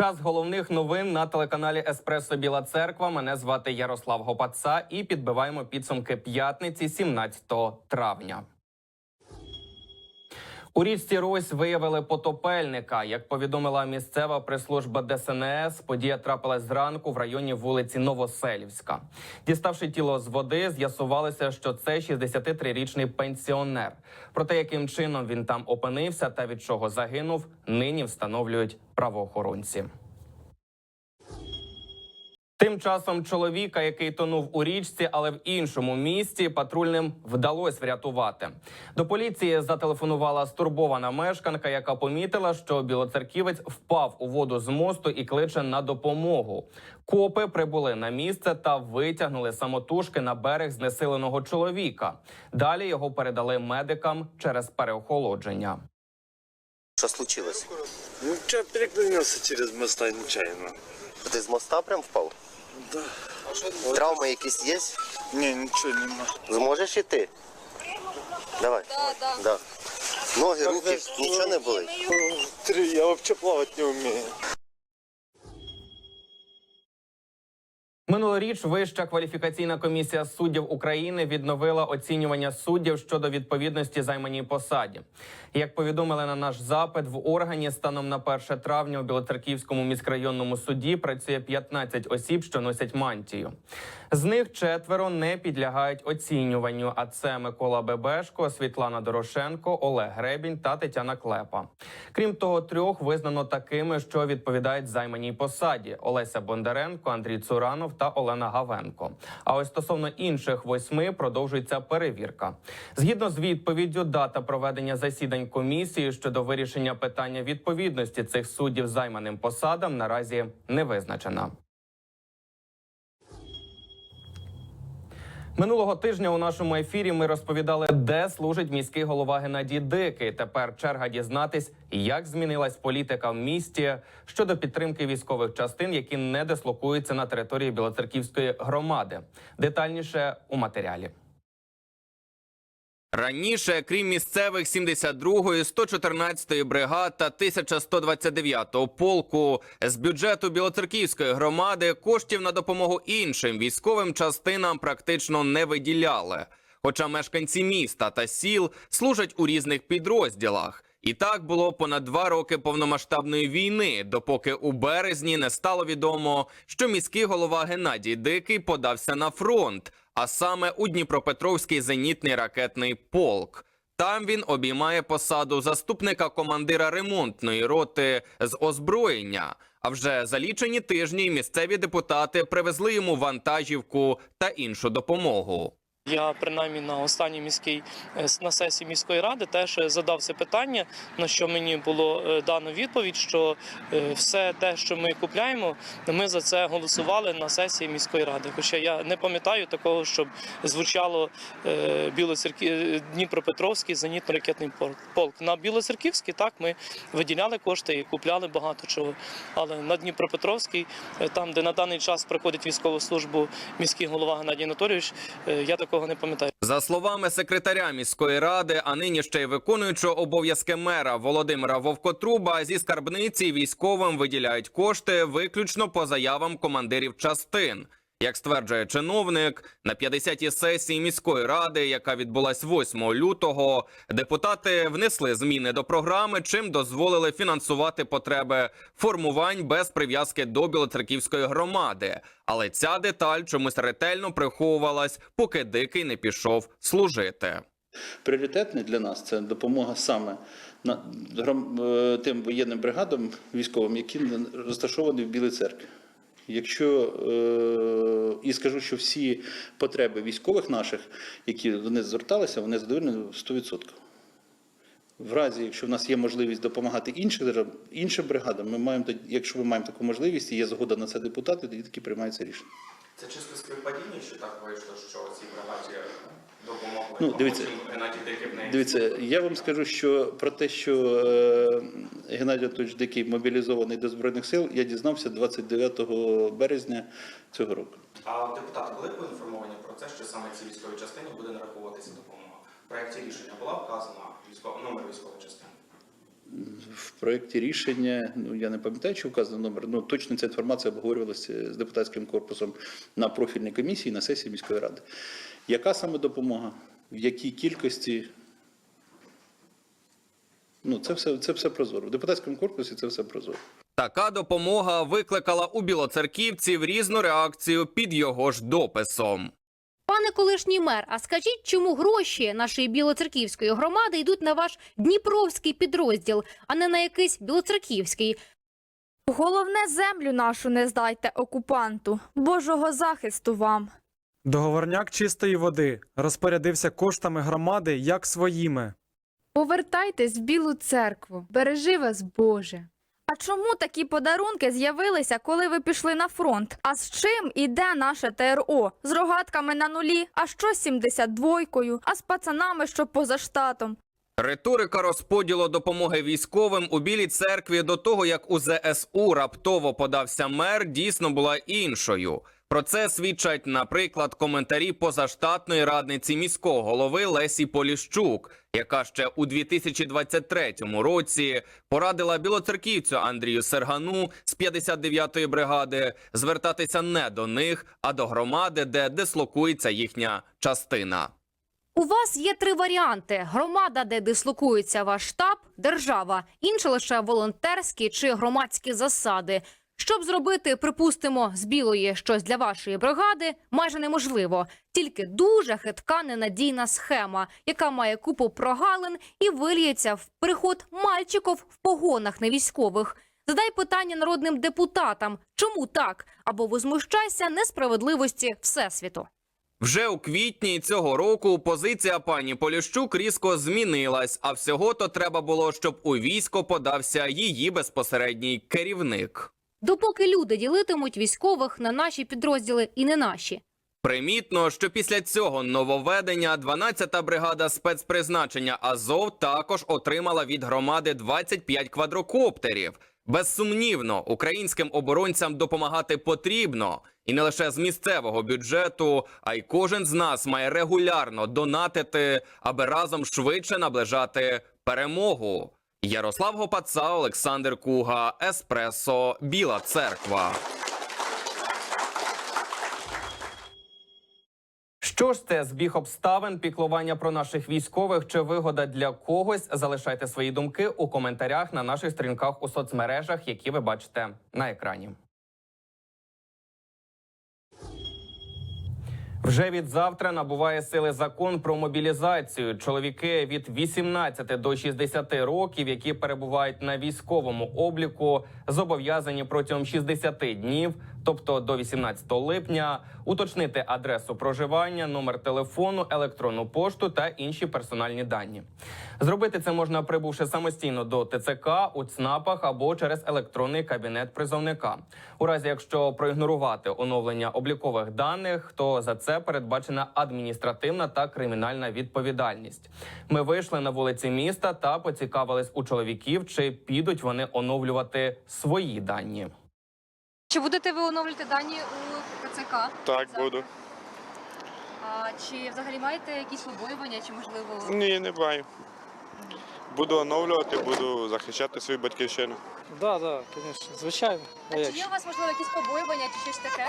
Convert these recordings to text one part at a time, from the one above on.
Час головних новин на телеканалі Еспресо Біла Церква. Мене звати Ярослав Гопаца і підбиваємо підсумки п'ятниці 17 травня. У річці Рось виявили потопельника. Як повідомила місцева прес-служба ДСНС, подія трапилась зранку в районі вулиці Новоселівська. Діставши тіло з води, з'ясувалося, що це 63-річний пенсіонер. Про те, яким чином він там опинився та від чого загинув, нині встановлюють правоохоронці. Тим часом чоловіка, який тонув у річці, але в іншому місті, патрульним вдалося врятувати. До поліції зателефонувала стурбована мешканка, яка помітила, що білоцерківець впав у воду з мосту і кличе на допомогу. Копи прибули на місце та витягнули самотужки на берег знесиленого чоловіка. Далі його передали медикам через переохолодження. Что случилось? Ну, через моста нечаянно. Ты з моста прям впав? Да. Травми якісь є? Не, ничего не могу. Зможеш іти? Давай. Да, да. Да. Ноги, руки, нічого не болить? Три, я вообще плавать не умею. Минулоріч Вища кваліфікаційна комісія суддів України відновила оцінювання суддів щодо відповідності займаній посаді. Як повідомили на наш запит, в органі станом на 1 травня у Білоцерківському міськрайонному суді працює 15 осіб, що носять мантію. З них четверо не підлягають оцінюванню. А це Микола Бебешко, Світлана Дорошенко, Олег Гребінь та Тетяна Клепа. Крім того, трьох визнано такими, що відповідають займаній посаді: Олеся Бондаренко, Андрій Цуранов та Олена Гавенко. А ось стосовно інших восьми продовжується перевірка. Згідно з відповіддю, дата проведення засідань комісії щодо вирішення питання відповідності цих суддів займаним посадам наразі не визначена. Минулого тижня у нашому ефірі ми розповідали, де служить міський голова Геннадій Дикий. Тепер черга дізнатись, як змінилась політика в місті щодо підтримки військових частин, які не дислокуються на території Білоцерківської громади. Детальніше у матеріалі. Раніше, крім місцевих 72-ї, 114-ї бригад та 1129-го полку, з бюджету Білоцерківської громади коштів на допомогу іншим військовим частинам практично не виділяли. Хоча мешканці міста та сіл служать у різних підрозділах. І так було понад два роки повномасштабної війни, допоки у березні не стало відомо, що міський голова Геннадій Дикий подався на фронт, а саме у Дніпропетровський зенітний ракетний полк. Там він обіймає посаду заступника командира ремонтної роти з озброєння. А вже за лічені тижні місцеві депутати привезли йому вантажівку та іншу допомогу. Я принаймні на останній міській е, на сесії міської ради теж е, задав це питання, на що мені було е, дано відповідь, що все те, що ми купляємо, ми за це голосували на сесії міської ради. Хоча я не пам'ятаю такого, щоб звучало Білоцеркі... Дніпропетровський зенітно-ракетний пол- полк. На Білоцерківський так ми виділяли кошти і купляли багато чого. Але на Дніпропетровський, там, де на даний час проходить військову службу міський голова Геннадій Анатолійович, я такого не пам'ятаю. За словами секретаря міської ради, а нині ще й виконуючого обов'язки мера Володимира Вовкотруба, зі скарбниці військовим виділяють кошти виключно по заявам командирів частин. Як стверджує чиновник, на 50-й сесії міської ради, яка відбулась 8 лютого, депутати внесли зміни до програми, чим дозволили фінансувати потреби формувань без прив'язки до Білоцерківської громади. Але ця деталь чомусь ретельно приховувалась, поки дикий не пішов служити. Пріоритетний для нас це допомога саме на е, тим воєнним бригадам військовим, які розташовані в Білій церкві. Якщо е, і скажу, що всі потреби військових наших, які до них зверталися, вони задоволені 100%. В разі, якщо в нас є можливість допомагати іншим, іншим бригадам, ми маємо якщо ми маємо таку можливість і є згода на це депутати, тоді таки приймається рішення. Це чисто співпадіння, що так вийшло, що цій бригаді допомогли. Ну, дивіться, Дивіться, я вам скажу, що про те, що е, Геннадій Анатольович Дикий мобілізований до Збройних сил, я дізнався 29 березня цього року. А депутати були поінформовані про це, що саме цій військовій частині буде нараховуватися допомога. В проєкті рішення була вказана військова номер військової частини. В проєкті рішення, ну я не пам'ятаю, чи вказаний номер, ну точно ця інформація обговорювалася з депутатським корпусом на профільній комісії на сесії міської ради. Яка саме допомога? В якій кількості? Ну, це все, це все прозоро. В депутатському корпусі це все прозоро. Така допомога викликала у білоцерківців різну реакцію під його ж дописом. Пане колишній мер, а скажіть, чому гроші нашої білоцерківської громади йдуть на ваш дніпровський підрозділ, а не на якийсь білоцерківський? Головне землю нашу не здайте окупанту. Божого захисту вам. Договорняк чистої води розпорядився коштами громади як своїми. Повертайтесь в Білу церкву, бережи вас Боже. А чому такі подарунки з'явилися, коли ви пішли на фронт? А з чим іде наше ТРО? З рогатками на нулі, а що з 72-кою, а з пацанами, що поза штатом? Риторика розподілу допомоги військовим у Білій церкві до того, як у ЗСУ раптово подався мер, дійсно була іншою. Про це свідчать, наприклад, коментарі позаштатної радниці міського голови Лесі Поліщук, яка ще у 2023 році порадила білоцерківцю Андрію Сергану з 59-ї бригади звертатися не до них, а до громади, де дислокується їхня частина. У вас є три варіанти: громада, де дислокується ваш штаб, держава, інше лише волонтерські чи громадські засади. Щоб зробити, припустимо, з білої щось для вашої бригади, майже неможливо. Тільки дуже хитка ненадійна схема, яка має купу прогалин і вильється в приход мальчиків в погонах не військових. Задай питання народним депутатам, чому так? Або возмущайся несправедливості всесвіту. Вже у квітні цього року позиція пані Поліщук різко змінилась, а всього то треба було, щоб у військо подався її безпосередній керівник. Допоки люди ділитимуть військових на наші підрозділи і не наші. Примітно, що після цього нововведення 12-та бригада спецпризначення Азов також отримала від громади 25 квадрокоптерів. Безсумнівно, українським оборонцям допомагати потрібно, і не лише з місцевого бюджету, а й кожен з нас має регулярно донатити, аби разом швидше наближати перемогу. Ярослав Гопаца, Олександр Куга, Еспресо, Біла Церква. Що ж це збіг обставин, піклування про наших військових чи вигода для когось? Залишайте свої думки у коментарях на наших сторінках у соцмережах, які ви бачите на екрані. Вже від завтра набуває сили закон про мобілізацію. Чоловіки від 18 до 60 років, які перебувають на військовому обліку, зобов'язані протягом 60 днів, тобто до 18 липня, уточнити адресу проживання, номер телефону, електронну пошту та інші персональні дані. Зробити це можна прибувши самостійно до ТЦК у ЦНАПах або через електронний кабінет призовника. У разі, якщо проігнорувати оновлення облікових даних, то за це передбачена адміністративна та кримінальна відповідальність. Ми вийшли на вулиці міста та поцікавились у чоловіків, чи підуть вони оновлювати свої дані. Чи будете ви оновлювати дані у КЦК? Так, буду. А, чи взагалі маєте якісь побоювання, чи можливо Ні, не маю. Буду оновлювати, буду захищати свою батьківщину. Так, так, звісно, звичайно. а чи є у вас можливо якісь побоювання, чи щось таке?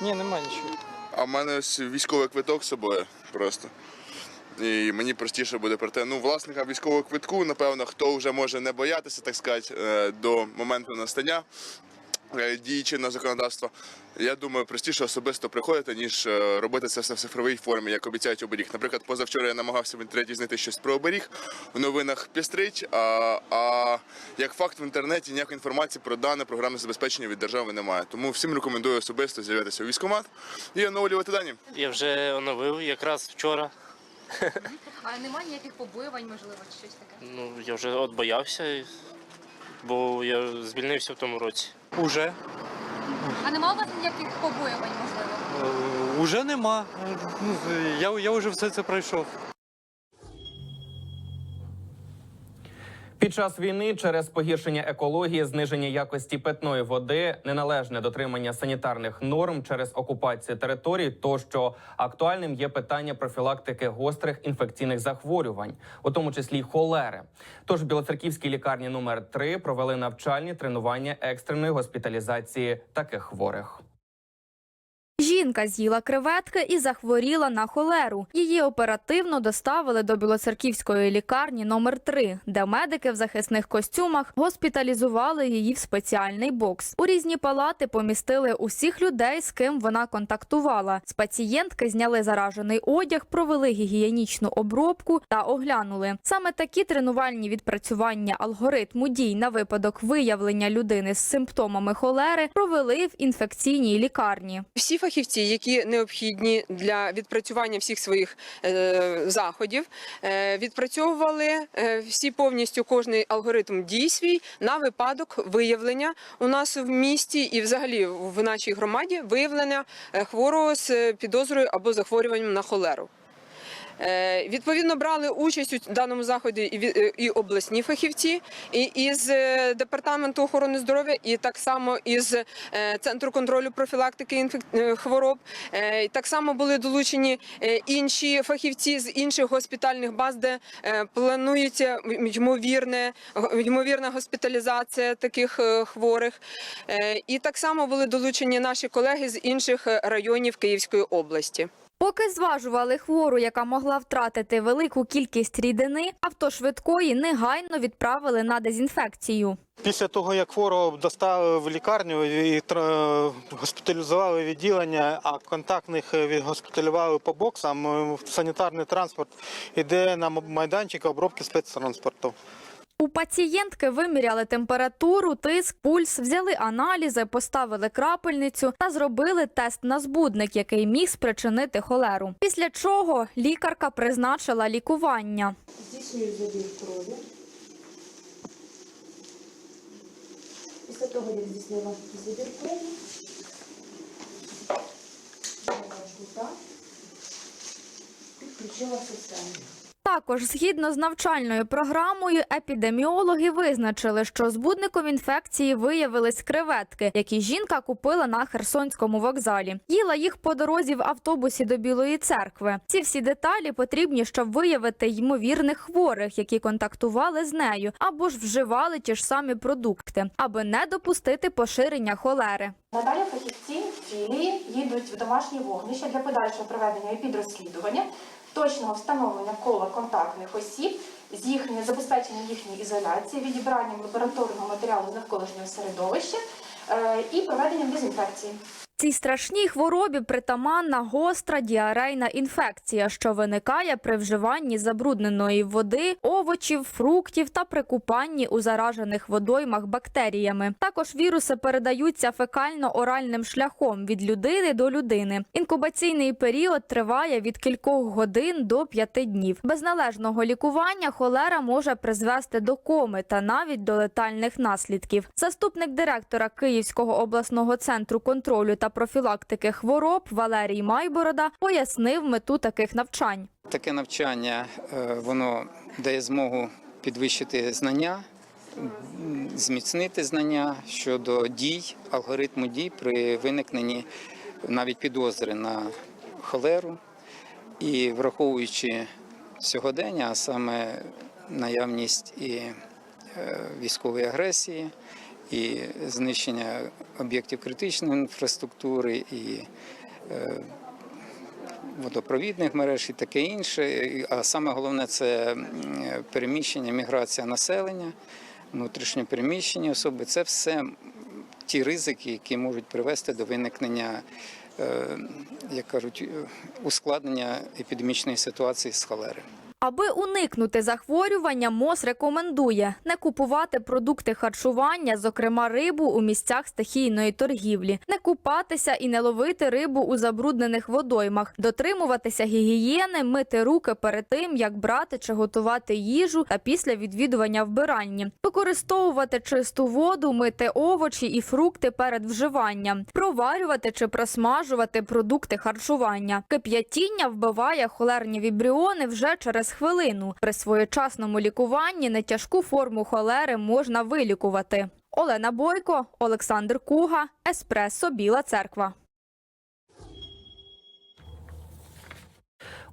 Ні, немає нічого. А в мене ось військовий квиток з собою просто. І мені простіше буде про те. Ну, власника військового квитку, напевно, хто вже може не боятися, так сказати, е, до моменту настання е, дії чинного законодавства. Я думаю, простіше особисто приходити, ніж е, робити це все в цифровій формі, як обіцяють оберіг. Наприклад, позавчора я намагався в інтернеті знайти щось про оберіг. В новинах пістрить, а, а як факт в інтернеті ніякої інформації про дане програмне забезпечення від держави немає. Тому всім рекомендую особисто з'явитися у військкомат і оновлювати дані. Я вже оновив якраз вчора. А немає ніяких побоювань, можливо, чи щось таке? Ну, я вже от боявся, бо я звільнився в тому році. Уже. А нема у вас ніяких побоювань, можливо? Е, Уже нема. Ну, я, я вже все це пройшов. Під час війни через погіршення екології, зниження якості питної води, неналежне дотримання санітарних норм через окупацію територій, тощо актуальним є питання профілактики гострих інфекційних захворювань, у тому числі холери. Тож в Білоцерківській лікарні номер 3 провели навчальні тренування екстреної госпіталізації таких хворих. Жінка з'їла креветки і захворіла на холеру. Її оперативно доставили до Білоцерківської лікарні номер 3 де медики в захисних костюмах госпіталізували її в спеціальний бокс. У різні палати помістили усіх людей, з ким вона контактувала. З пацієнтки зняли заражений одяг, провели гігієнічну обробку та оглянули. Саме такі тренувальні відпрацювання алгоритму дій на випадок виявлення людини з симптомами холери провели в інфекційній лікарні. Всі фахівці, які необхідні для відпрацювання всіх своїх е, заходів, е, відпрацьовували е, всі повністю кожний алгоритм дій свій на випадок виявлення у нас в місті і взагалі в нашій громаді виявлення хворого з підозрою або захворюванням на холеру. Е, Відповідно, брали участь у даному заході і е, обласні фахівці, і із е, департаменту охорони здоров'я, і так само із центру контролю профілактики хвороб. Так само були долучені інші фахівці з інших госпітальних баз, де планується ймовірне ймовірна госпіталізація таких хворих. І так само були долучені наші колеги з інших районів Київської області. Поки зважували хвору, яка могла втратити велику кількість рідини, авто швидкої негайно відправили на дезінфекцію. Після того, як хворого доставили в лікарню і госпіталізували відділення, а контактних е, госпіталювали по боксам, е, санітарний транспорт іде на майданчик обробки спецтранспорту. У пацієнтки виміряли температуру, тиск, пульс, взяли аналізи, поставили крапельницю та зробили тест на збудник, який міг спричинити холеру. Після чого лікарка призначила лікування. Здійснюю забір крові. Після того, як здійснила забір крові, включила систему. Також, згідно з навчальною програмою, епідеміологи визначили, що збудником інфекції виявились креветки, які жінка купила на Херсонському вокзалі. Їла їх по дорозі в автобусі до Білої церкви. Ці всі деталі потрібні, щоб виявити ймовірних хворих, які контактували з нею, або ж вживали ті ж самі продукти, аби не допустити поширення холери. Надалі фахівці їдуть в домашнє вогнище для подальшого проведення епідрозслідування, точного встановлення кола контактних осіб, з їхньої забезпечення їхньої ізоляції, відібранням лабораторного матеріалу з навколишнього середовища е, і проведенням дезінфекції. Цій страшній хворобі притаманна гостра діарейна інфекція, що виникає при вживанні забрудненої води, овочів, фруктів та при купанні у заражених водоймах бактеріями. Також віруси передаються фекально-оральним шляхом від людини до людини. Інкубаційний період триває від кількох годин до п'яти днів. Без належного лікування холера може призвести до коми та навіть до летальних наслідків. Заступник директора Київського обласного центру контролю та профілактики хвороб Валерій Майборода пояснив мету таких навчань. Таке навчання е, воно дає змогу підвищити знання, зміцнити знання щодо дій, алгоритму дій при виникненні навіть підозри на холеру. І враховуючи сьогодення, а саме наявність і е, військової агресії, і знищення об'єктів критичної інфраструктури, і е, водопровідних мереж і таке інше. А саме головне це переміщення, міграція населення, внутрішнє переміщення особи. Це все ті ризики, які можуть привести до виникнення, е, як кажуть, е, ускладнення епідемічної ситуації з холери. Аби уникнути захворювання, МОЗ рекомендує не купувати продукти харчування, зокрема рибу, у місцях стихійної торгівлі, не купатися і не ловити рибу у забруднених водоймах, дотримуватися гігієни, мити руки перед тим, як брати чи готувати їжу та після відвідування вбиральні, використовувати чисту воду, мити овочі і фрукти перед вживанням, проварювати чи просмажувати продукти харчування. Кип'ятіння вбиває холерні вібріони вже через через хвилину. При своєчасному лікуванні нетяжку форму холери можна вилікувати. Олена Бойко, Олександр Куга, Еспресо Біла Церква.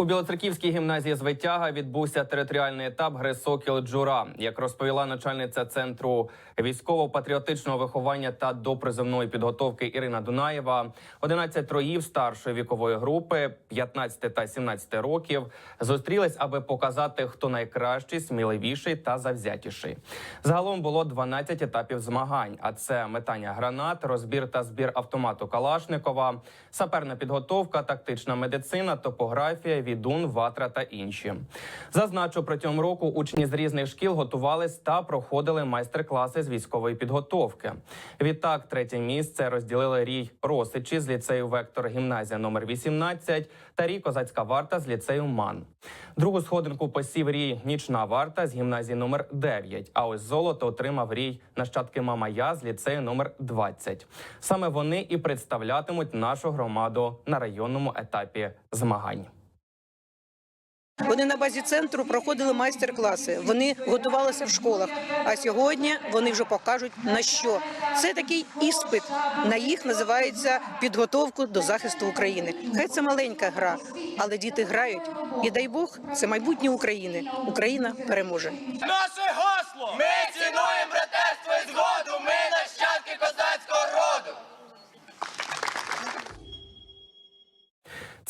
У Білоцерківській гімназії з Витяга відбувся територіальний етап гри Сокіл Джура. Як розповіла начальниця центру військово-патріотичного виховання та допризовної підготовки Ірина Дунаєва, 11 троїв старшої вікової групи 15 та 17 років зустрілись, аби показати, хто найкращий, сміливіший та завзятіший. Загалом було 12 етапів змагань. А це метання гранат, розбір та збір автомату Калашникова, саперна підготовка, тактична медицина, топографія, відун, ватра та інші. Зазначу, протягом року учні з різних шкіл готувались та проходили майстер-класи з військової підготовки. Відтак, третє місце розділили рій Росичі з ліцею Вектор гімназія номер 18 та рій Козацька варта з ліцею МАН. Другу сходинку посів рій Нічна варта з гімназії номер 9, А ось золото отримав рій нащадки Мамая з ліцею номер 20. Саме вони і представлятимуть нашу громаду на районному етапі змагань. Вони на базі центру проходили майстер-класи. Вони готувалися в школах. А сьогодні вони вже покажуть на що. Це такий іспит. На їх називається підготовку до захисту України. Хай це маленька гра, але діти грають. І дай Бог, це майбутнє України. Україна переможе. Наше гасло! Ми цінуємо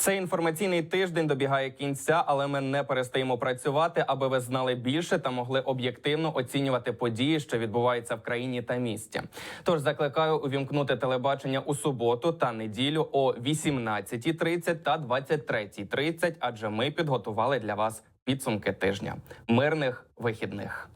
Цей інформаційний тиждень добігає кінця, але ми не перестаємо працювати, аби ви знали більше та могли об'єктивно оцінювати події, що відбуваються в країні та місті. Тож закликаю увімкнути телебачення у суботу та неділю о 18.30 та 23.30, адже ми підготували для вас підсумки тижня. Мирних вихідних.